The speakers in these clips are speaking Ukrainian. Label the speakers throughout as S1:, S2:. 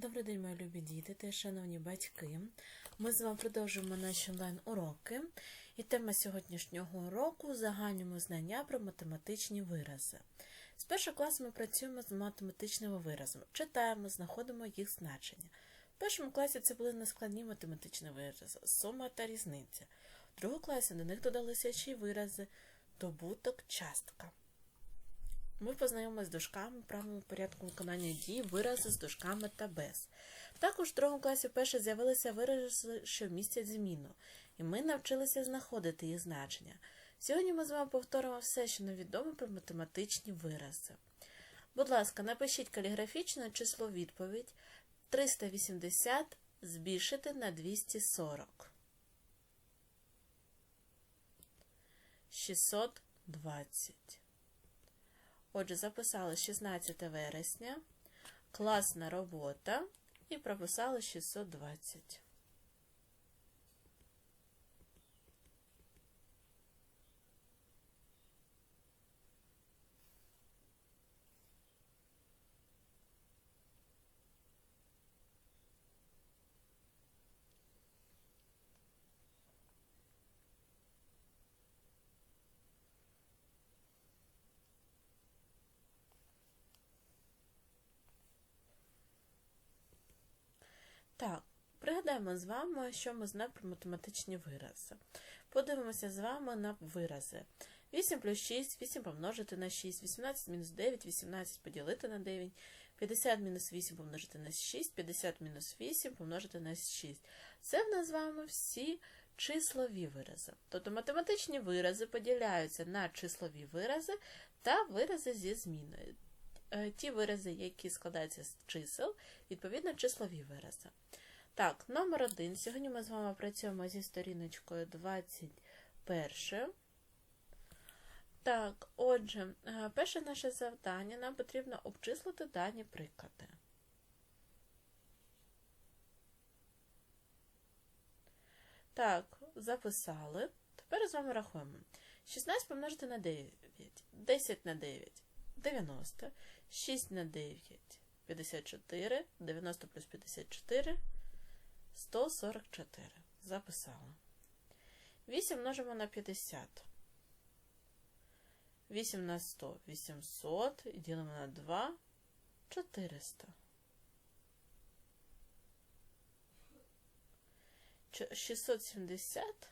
S1: Добрий день, мої любі діти та шановні батьки. Ми з вами продовжуємо наші онлайн-уроки. І тема сьогоднішнього уроку загальними знання про математичні вирази. З першого класу ми працюємо з математичними виразами, читаємо, знаходимо їх значення. В першому класі це були нескладні математичні вирази, сума та різниця. В другому класі до них додалися ще й вирази добуток, частка. Ми познайомилися з дужками, правилами порядку виконання дій, вирази з дужками та без. Також в другому класі вперше з'явилися вирази, що містять зміну, і ми навчилися знаходити їх значення. Сьогодні ми з вами повторимо все, що нам відомо про математичні вирази. Будь ласка, напишіть каліграфічне число відповідь 380 збільшити на 240. 620. Отже, записали 16 вересня, класна робота і прописали 620. Так, пригадаємо з вами, що ми знаємо про математичні вирази. Подивимося з вами на вирази. 8 плюс 6, 8 помножити на 6, 18 мінус 9, 18 поділити на 9, 50 мінус 8 помножити на 6, 50 мінус 8 помножити на 6. Це в нас з вами всі числові вирази. Тобто математичні вирази поділяються на числові вирази та вирази зі зміною. Е, ті вирази, які складаються з чисел, відповідно, числові вирази. Так, номер один. Сьогодні ми з вами працюємо зі сторіночкою 21. Так, отже, е, перше наше завдання нам потрібно обчислити дані приклади. Так, записали. Тепер з вами рахуємо. 16 помножити на 9, 10 на 9, 90, 6 на 9, 54, 90 плюс 54, 144. Записала. 8 множимо на 50. 8 на 100, 800, і ділимо на 2, 400. 670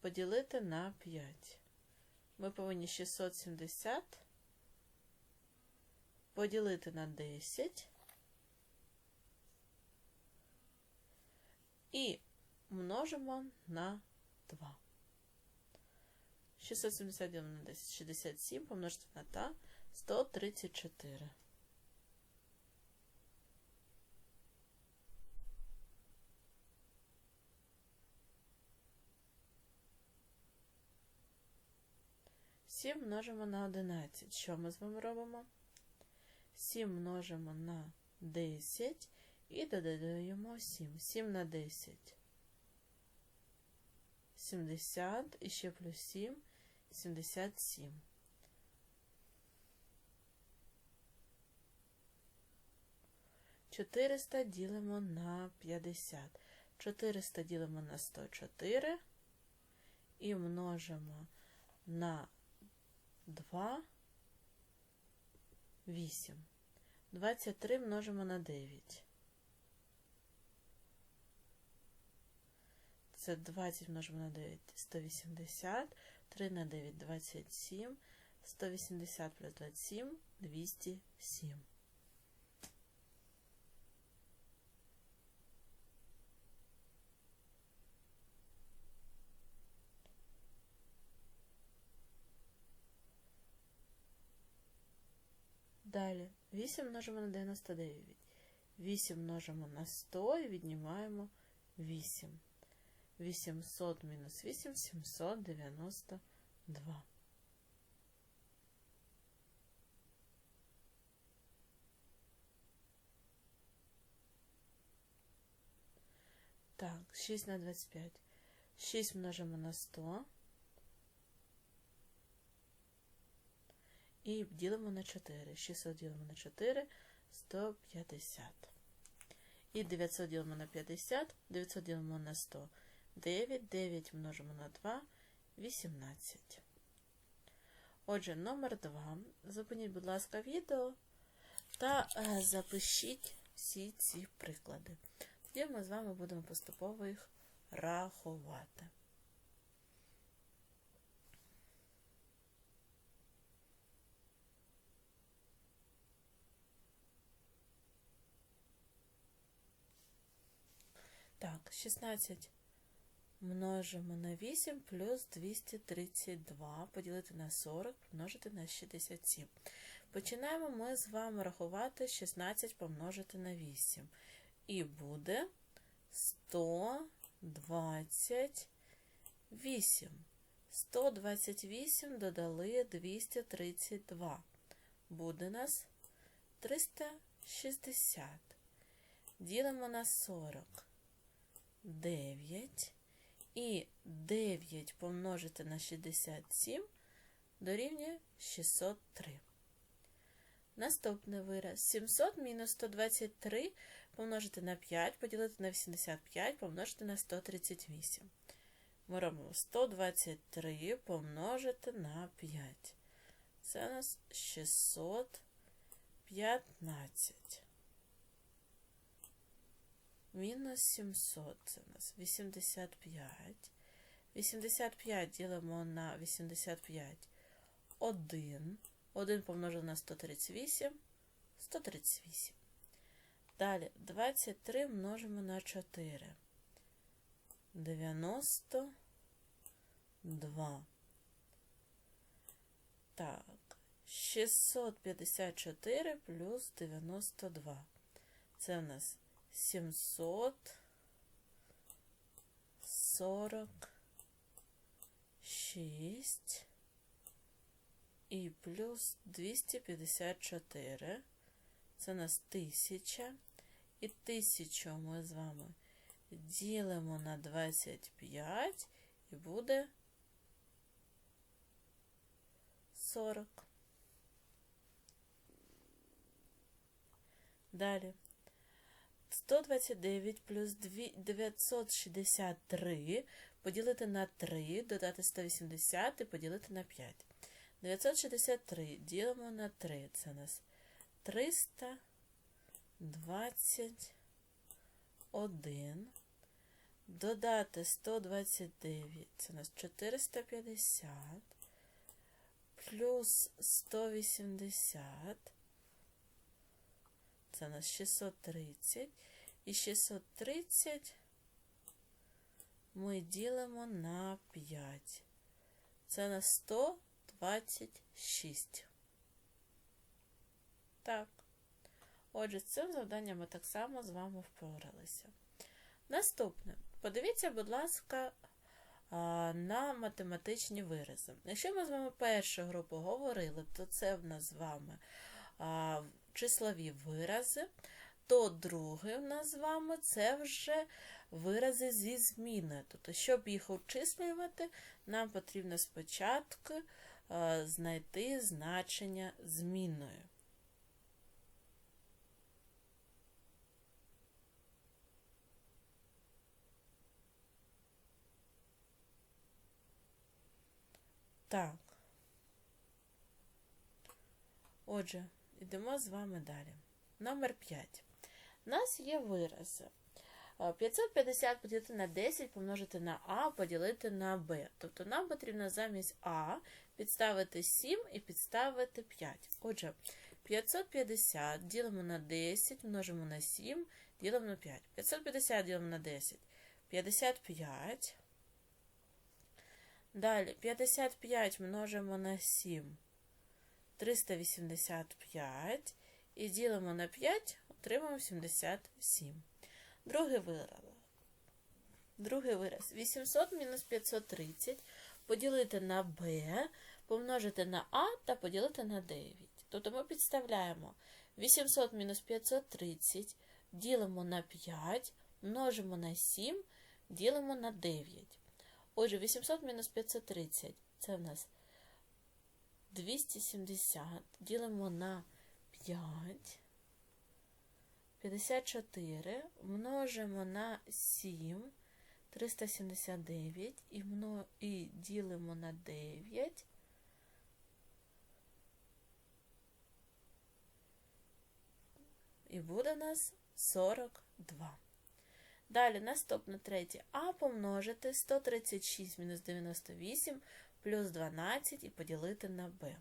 S1: поділити на 5. Ми повинні 670 поділити на 10 і множимо на 2. 670 ділимо на 10, 67 помножити на та 134. Сім множимо на 11. Що ми з вами робимо? 7 множимо на 10 і додаємо 7. 7 на 10. 70 і ще плюс 7 77. Чотириста ділимо на 50. 400 ділимо на 104 і множимо на 2 8. 23 множимо на 9. Це 20 множимо на 9 180. 3 на 9 27. 180 плюс 27 207. Далі 8 множимо на 99. 8 множимо на 100 і віднімаємо 8. 800 мінус 8 792. Так, 6 на 25. 6 множимо на 100. І ділимо на 4. 600 ділимо на 4 150. І 900 ділимо на 50, 900 ділимо на 100. 9, 9 множимо на 2, 18. Отже, номер 2. Зупиніть, будь ласка, відео та е, запишіть всі ці приклади. Тоді ми з вами будемо поступово їх рахувати. Так, 16 множимо на 8 плюс 232 поділити на 40 помножити на 67. Починаємо ми з вами рахувати 16 помножити на 8. І буде 128. 128 додали 232. Буде нас 360. Ділимо на 40. 9. І 9 помножити на 67 дорівнює 603. Наступний вираз. 700 мінус 123 помножити на 5, поділити на 85, помножити на 138. Ми робимо 123 помножити на 5. Це у нас 615. Мінус 700 це у нас 85. 85 ділимо на 85. 1. 1 помножити на 138. 138. Далі 23 множимо на 4. 92. Так, 654 плюс 92. Це у нас 746 і плюс 254. Це у нас 1000. І 1000 ми з вами ділимо на 25 і буде 40. Далі. 129 плюс 963 поділити на 3, додати 180 і поділити на 5. 963 ділимо на 3. Це у нас 321. Додати 129, це у нас 450, плюс 180. Це у нас 630. І 630 ми ділимо на 5. Це на 126. Так. Отже, з цим завданням ми так само з вами впоралися. Наступне. Подивіться, будь ласка, на математичні вирази. Якщо ми з вами першу групу говорили, то це в нас з вами числові вирази, то другий у нас з вами це вже вирази зі зміною. Тобто, щоб їх обчислювати, нам потрібно спочатку знайти значення зміною. Так. Отже, Йдемо з вами далі. Номер 5. У нас є вирази. 550 поділити на 10 помножити на А, поділити на Б. Тобто нам потрібно замість А підставити 7 і підставити 5. Отже, 550 ділимо на 10, множимо на 7, ділимо на 5. 550 ділимо на 10. 55. Далі 55 множимо на 7. 385 і ділимо на 5, отримаємо 77. Другий вираз. Другий вираз. 800 мінус 530 поділити на b, помножити на а та поділити на 9. Тобто ми підставляємо 800 мінус 530, ділимо на 5, множимо на 7, ділимо на 9. Отже, 800 мінус 530 це в нас 270 ділимо на 5. 54 множимо на 7, 379 і, мно... і ділимо на 9. І буде у нас 42. Далі наступне третє. А помножити 136 мінус 98 плюс 12 і поділити на b.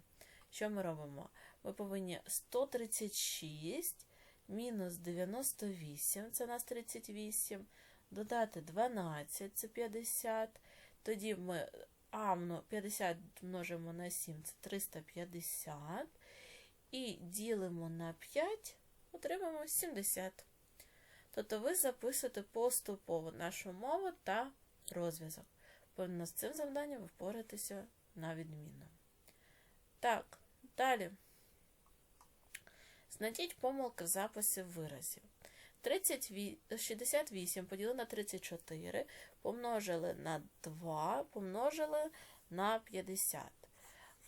S1: Що ми робимо? Ми повинні 136 мінус 98, це у нас 38, додати 12, це 50. Тоді ми а 50 множимо на 7, це 350. І ділимо на 5, отримаємо 70. Тобто ви записуєте поступово нашу мову та розв'язок. Повинно з цим завданням ви впоратися на відміну. Так, далі. Знайдіть помилки в записі виразів. 68 поділили на 34, помножили на 2, помножили на 50.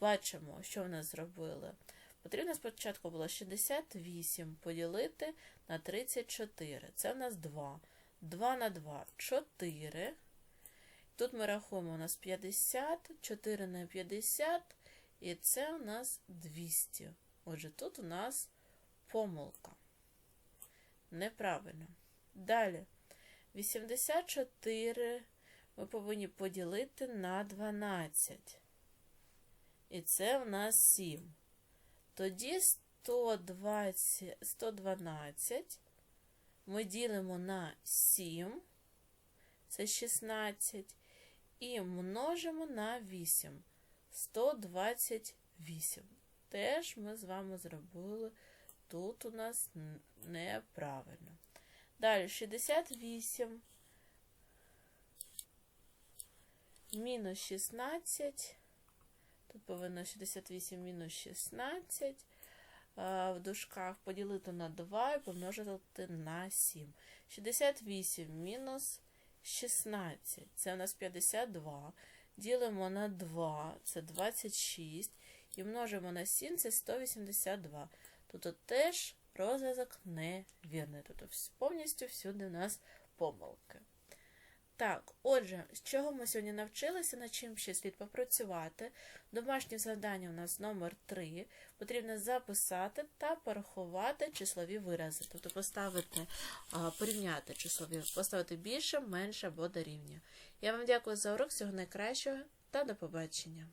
S1: Бачимо, що в нас зробили. Потрібно спочатку було 68 поділити на 34. Це в нас 2. 2 на 2 4. Тут ми рахуємо у нас 50, 4 на 50, і це у нас 200. Отже, тут у нас помилка. Неправильно. Далі. 84 ми повинні поділити на 12. І це у нас 7. Тоді 120, 112 ми ділимо на 7, це 16, і множимо на 8. 128. Теж ми з вами зробили тут у нас неправильно. Далі 68 мінус 16. Тут повинно 68 мінус 16. В дужках поділити на 2 і помножити на 7. 68 мінус 16. Це у нас 52. Ділимо на 2, це 26. І множимо на 7, це 182. Тут теж розв'язок невірний. Тут повністю всюди у нас помилки. Так, отже, з чого ми сьогодні навчилися, над чим ще слід попрацювати. Домашнє завдання у нас номер 3 Потрібно записати та порахувати числові вирази. Тобто поставити, порівняти числові, поставити більше, менше або дорівнює. Я вам дякую за урок, всього найкращого та до побачення.